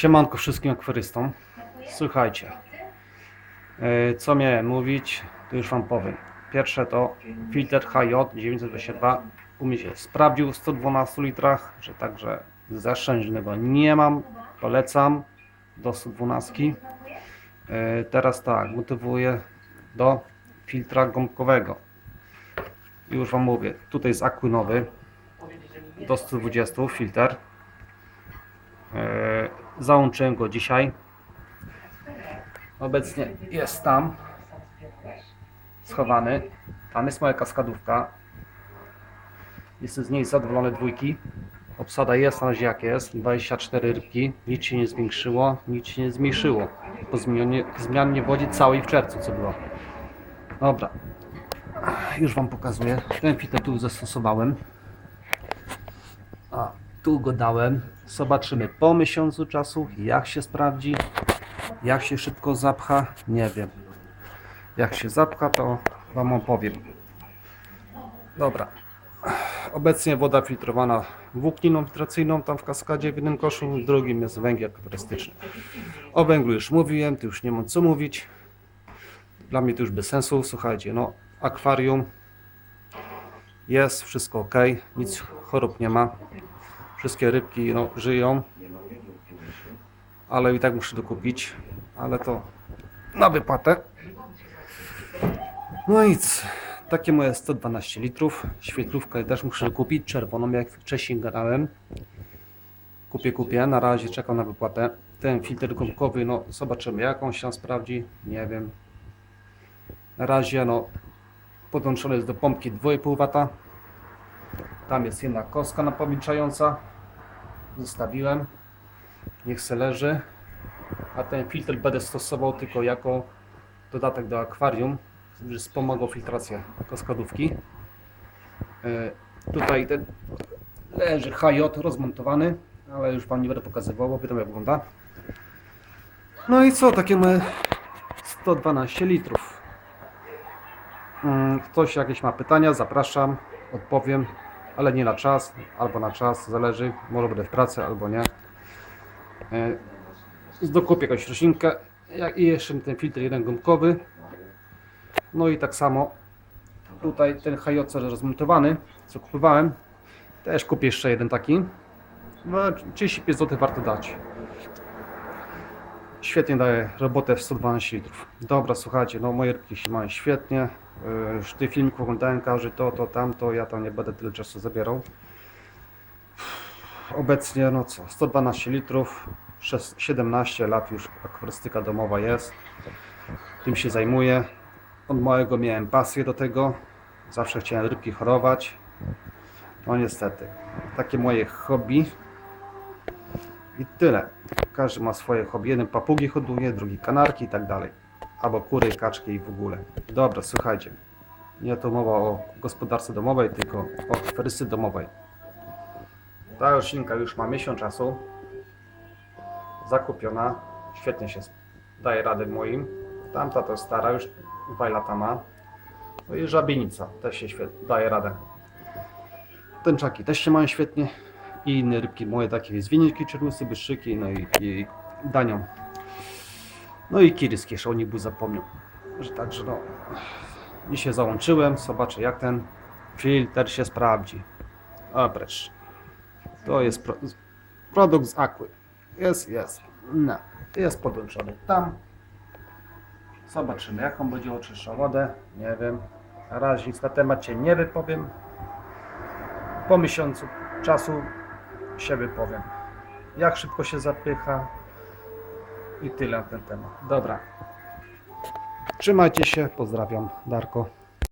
Siemanko wszystkim akwarystom. Słuchajcie, e, co miałem mówić, to już Wam powiem. Pierwsze to filtr HJ 922 u mnie się sprawdził w 112 litrach, że także zaszczędnego nie mam. Polecam do 112. E, Teraz tak, motywuję do filtra gąbkowego. Już Wam mówię, tutaj jest akłynowy do 120 filtr. Załączyłem go dzisiaj. Obecnie jest tam. Schowany. Tam jest moja kaskadówka. Jestem z niej zadowolony dwójki. Obsada jest na razie jak jest. 24 rybki. Nic się nie zwiększyło, nic się nie zmniejszyło. Po zmianie, zmianie wodzi całej w czerwcu co było. Dobra. Już Wam pokazuję. Ten filtr tu zastosowałem. A, tu go dałem. Zobaczymy po miesiącu czasu, jak się sprawdzi, jak się szybko zapcha, nie wiem. Jak się zapcha, to Wam opowiem. Dobra. Obecnie woda filtrowana włókniną filtracyjną tam w kaskadzie w jednym koszu, w drugim jest węgiel turystyczny. O węglu już mówiłem, tu już nie mam co mówić. Dla mnie to już bez sensu. Słuchajcie, no akwarium jest, wszystko ok, nic chorób nie ma. Wszystkie rybki no, żyją. Ale i tak muszę dokupić. Ale to na wypłatę. No nic. Takie moje 112 litrów. Świetlówkę też muszę kupić. Czerwoną, jak wcześniej gadałem. Kupię, kupię. Na razie czekam na wypłatę. Ten filtr gąbkowy, no zobaczymy jak on się sprawdzi. Nie wiem. Na razie no podłączony jest do pompki 2,5 W. Tam jest jedna kostka napowietrzająca. Zostawiłem. Niech se leży. A ten filtr będę stosował tylko jako dodatek do akwarium, żeby wspomagał filtrację kaskadówki. E, Tutaj ten leży HJ rozmontowany, ale już Wam nie będę pokazywał, bo wiadomo jak wygląda. No i co, takie moje 112 litrów. Mm, Ktoś jakieś ma pytania, zapraszam, odpowiem, ale nie na czas, albo na czas, zależy, może będę w pracy, albo nie. E, Dokupię jakąś roślinkę i jeszcze ten filtr jeden gumkowy. No i tak samo tutaj ten HJ rozmontowany, co kupowałem, też kupię jeszcze jeden taki. No 35 zł warto dać. Świetnie daje robotę w 112 litrów. Dobra, słuchajcie, no moje rybki się mają świetnie. Yy, Już ty filmik oglądałem, każdy to, to, tamto. Ja tam nie będę tyle czasu zabierał. Obecnie, no co, 112 litrów, szes- 17 lat już akwarystyka domowa jest. Tym się zajmuję. Od małego miałem pasję do tego. Zawsze chciałem rybki chorować. No niestety, takie moje hobby. I tyle. Każdy ma swoje hobby. Jeden papugi hoduje, drugi kanarki i tak dalej. Albo kury, kaczki i w ogóle. Dobra, słuchajcie. Nie to mowa o gospodarce domowej, tylko o akwarysty domowej. Ta roślinka już ma miesiąc czasu. Zakupiona. Świetnie się daje radę moim. Tamta to stara, już dwa lata ma. No i żabienica też się świetnie daje radę. Tęczaki też się mają świetnie. I inne rybki moje takie zwiniki, czerwusy, byszczyki, no i, i danią. No i kiryski, jeszcze o nich był zapomniał. Że także no. Dzisiaj załączyłem, zobaczę jak ten filtr się sprawdzi. A precz. To jest pro, produkt z Aquy. Jest, jest. No. Jest podłączony tam. Zobaczymy jak on będzie oczyszczał wodę. Nie wiem. Na razie nic na temat się nie wypowiem. Po miesiącu czasu się wypowiem. Jak szybko się zapycha. I tyle na ten temat. Dobra. Trzymajcie się. Pozdrawiam. Darko.